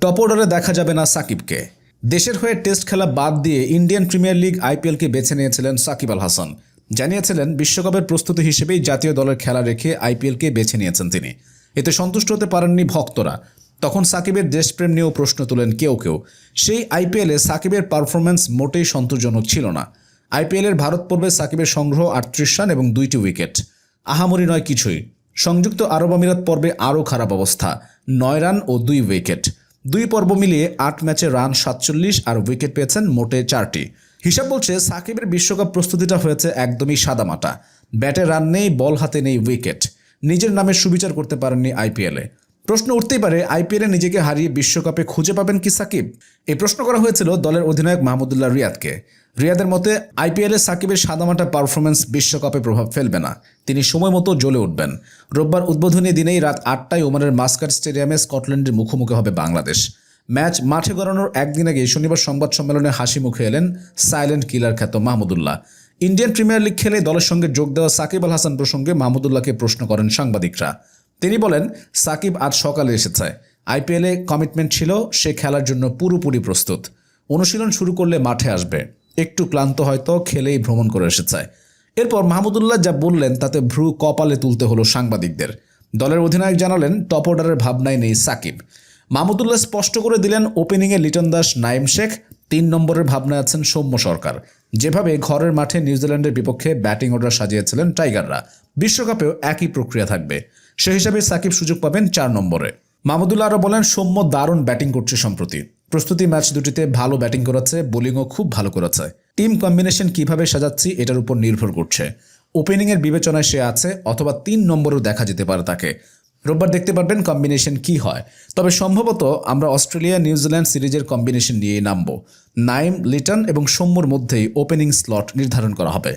Top অর্ডারে দেখা যাবে না সাকিবকে। দেশের হয়ে টেস্ট খেলা বাদ দিয়ে ইন্ডিয়ান প্রিমিয়ার লিগ আইপিএলকে বেছে নিয়েছিলেন সাকিব আল হাসান। জানিয়েছিলেন, বিশ্বকাপের প্রস্তুতি হিসেবেই জাতীয় দলের খেলা রেখে আইপিএলকে বেছে নিয়েছেন তিনি। এতে সন্তুষ্ট হতে পারেননি ভক্তরা। তখন সাকিবের দেশপ্রেম নিয়েও প্রশ্ন তোলেন কেউ কেউ। সেই আইপিএলে সাকিবের পারফরম্যান্স মোটেই সন্তোষজনক ছিল না। আইপিএলের ভারত পর্বে সাকিবের সংগ্রহ আটত্রিশ রান এবং দুইটি উইকেট। আহামরি নয় কিছুই। সংযুক্ত আরব আমিরাত পর্বে আরও খারাপ অবস্থা। নয় রান ও দুই উইকেট। দুই পর্ব মিলিয়ে আট ম্যাচে রান সাতচল্লিশ আর উইকেট পেয়েছেন মোটে চারটি। হিসাব বলছে সাকিবের বিশ্বকাপ প্রস্তুতিটা হয়েছে একদমই সাদামাটা। ব্যাটে রান নেই, বল হাতে নেই, উইকেট। নিজের নামে সুবিচার করতে পারেননি আইপিএলে প্রশ্ন উঠতেই পারে আইপিএলে নিজেকে হারিয়ে বিশ্বকাপে খুঁজে পাবেন কি সাকিব? এই প্রশ্ন করা হয়েছিল দলের অধিনায়ক মাহমুদুল্লাহ রিয়াদকে। রিয়াদের মতে, আইপিএলে সাকিবের সাদামাটা পারফরমেন্স বিশ্বকাপে প্রভাব ফেলবে না। তিনি সময় মতো জ্বলে উঠবেন। রোববার উদ্বোধনী দিনেই রাত আটটায় ওমানের মাস্কার স্টেডিয়ামে স্কটল্যান্ডের মুখোমুখি হবে বাংলাদেশ। ম্যাচ মাঠে গড়ানোর একদিন আগে শনিবার সংবাদ সম্মেলনে হাসি মুখে এলেন সাইলেন্ট কিলার খ্যাত মাহমুদুল্লাহ। ইন্ডিয়ান প্রিমিয়ার লিগ খেলে দলের সঙ্গে যোগ দেওয়া সাকিব আল হাসান প্রসঙ্গে মাহমুদুল্লাহকে প্রশ্ন করেন সাংবাদিকরা। তিনি বলেন, সাকিব আজ সকালে এসেছে। আইপিএলে কমিটমেন্ট ছিল, সে খেলার জন্য পুরোপুরি প্রস্তুত। অনুশীলন শুরু করলে মাঠে আসবে। একটু ক্লান্ত হয়তো, খেলেই ভ্রমণ করে এসেছে। এরপর মাহমুদুল্লাহ যা বললেন, তাতে ভ্রু কপালে তুলতে হলো সাংবাদিকদের। দলের অধিনায়ক জানালেন, টপ অর্ডারের ভাবনায় নেই সাকিব। মাহমুদুল্লাহ স্পষ্ট করে দিলেন, ওপেনিংয়ে লিটন দাস নাইম শেখ তিন নম্বরের ভাবনায় আছেন সৌম্য সরকার। যেভাবে ঘরের মাঠে নিউজিল্যান্ডের বিপক্ষে ব্যাটিং অর্ডার সাজিয়েছিলেন টাইগাররা, বিশ্বকাপেও একই প্রক্রিয়া থাকবে। সে হিসাবে সাকিব সুযোগ পাবেন চার নম্বরে। মাহমুদুল্লাহ আরও বলেন, সৌম্য দারুণ ব্যাটিং করছে সম্প্রতি। প্রস্তুতি ম্যাচ দুটিতে ভালো ব্যাটিং করেছে বোলিংও খুব ভালো করেছে টিম কম্বিনেশন কীভাবে সাজাচ্ছি এটার উপর নির্ভর করছে। ওপেনিংয়ের বিবেচনায় সে আছে, অথবা তিন নম্বরও দেখা যেতে পারে তাকে। রোববার দেখতে পারবেন কম্বিনেশন কি হয়। তবে সম্ভবত আমরা অস্ট্রেলিয়া নিউজিল্যান্ড সিরিজের কম্বিনেশন নিয়ে নামব। নাইম লিটন এবং সৌম্যর মধ্যেই ওপেনিং স্লট নির্ধারণ করা হবে।